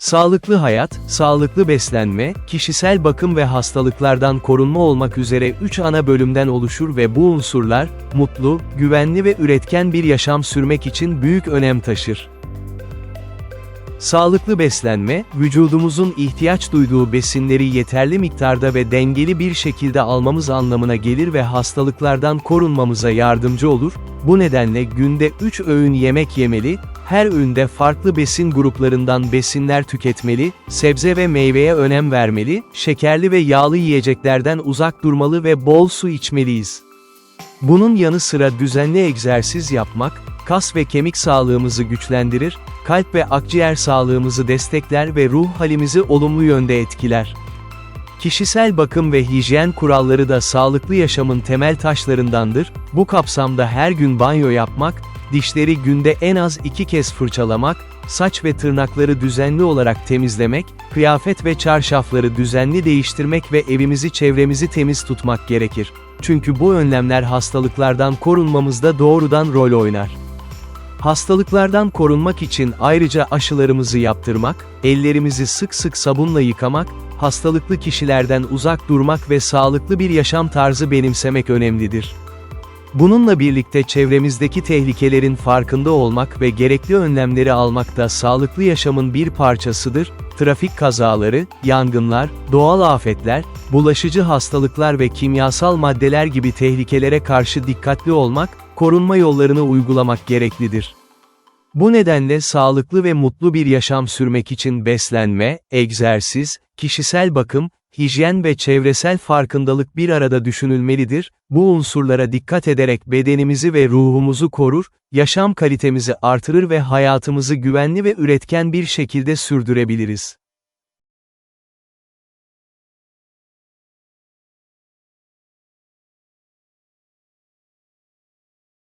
Sağlıklı hayat, sağlıklı beslenme, kişisel bakım ve hastalıklardan korunma olmak üzere 3 ana bölümden oluşur ve bu unsurlar, mutlu, güvenli ve üretken bir yaşam sürmek için büyük önem taşır. Sağlıklı beslenme, vücudumuzun ihtiyaç duyduğu besinleri yeterli miktarda ve dengeli bir şekilde almamız anlamına gelir ve hastalıklardan korunmamıza yardımcı olur, bu nedenle günde 3 öğün yemek yemeli, her öğünde farklı besin gruplarından besinler tüketmeli, sebze ve meyveye önem vermeli, şekerli ve yağlı yiyeceklerden uzak durmalı ve bol su içmeliyiz. Bunun yanı sıra düzenli egzersiz yapmak, kas ve kemik sağlığımızı güçlendirir, kalp ve akciğer sağlığımızı destekler ve ruh halimizi olumlu yönde etkiler. Kişisel bakım ve hijyen kuralları da sağlıklı yaşamın temel taşlarındandır, bu kapsamda her gün banyo yapmak, dişleri günde en az iki kez fırçalamak, saç ve tırnakları düzenli olarak temizlemek, kıyafet ve çarşafları düzenli değiştirmek ve evimizi çevremizi temiz tutmak gerekir. Çünkü bu önlemler hastalıklardan korunmamızda doğrudan rol oynar. Hastalıklardan korunmak için ayrıca aşılarımızı yaptırmak, ellerimizi sık sık sabunla yıkamak, hastalıklı kişilerden uzak durmak ve sağlıklı bir yaşam tarzı benimsemek önemlidir. Bununla birlikte çevremizdeki tehlikelerin farkında olmak ve gerekli önlemleri almak da sağlıklı yaşamın bir parçasıdır. Trafik kazaları, yangınlar, doğal afetler, bulaşıcı hastalıklar ve kimyasal maddeler gibi tehlikelere karşı dikkatli olmak, korunma yollarını uygulamak gereklidir. Bu nedenle sağlıklı ve mutlu bir yaşam sürmek için beslenme, egzersiz, kişisel bakım, hijyen ve çevresel farkındalık bir arada düşünülmelidir, bu unsurlara dikkat ederek bedenimizi ve ruhumuzu korur, yaşam kalitemizi artırır ve hayatımızı güvenli ve üretken bir şekilde sürdürebiliriz.